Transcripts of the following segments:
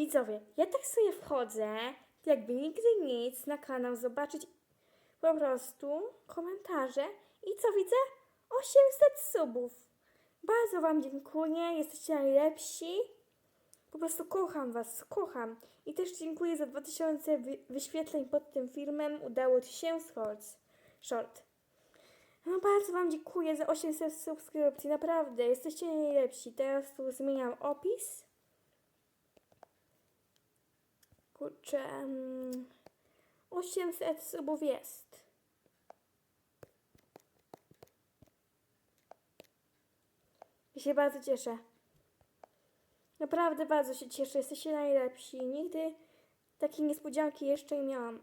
Widzowie, ja tak sobie wchodzę, jakby nigdy nic, na kanał zobaczyć po prostu komentarze i co widzę? 800 subów. Bardzo Wam dziękuję, jesteście najlepsi. Po prostu kocham Was, kocham. I też dziękuję za 2000 wy- wyświetleń pod tym filmem. Udało Ci się short. short. No bardzo Wam dziękuję za 800 subskrypcji, naprawdę, jesteście najlepsi. Teraz tu zmieniam opis. Kurczę, mm, 800 subów jest. Ja się bardzo cieszę. Naprawdę bardzo się cieszę, jesteście najlepsi. Nigdy takiej niespodzianki jeszcze nie miałam.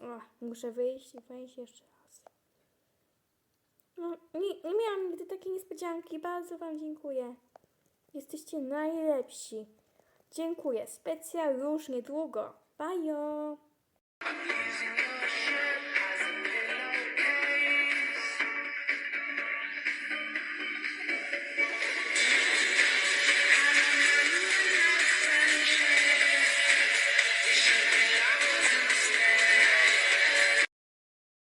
O, muszę wyjść i wejść jeszcze raz. No, nie, nie miałam nigdy takiej niespodzianki. Bardzo Wam dziękuję. Jesteście najlepsi. Dziękuję. Specjal już niedługo. Bajo!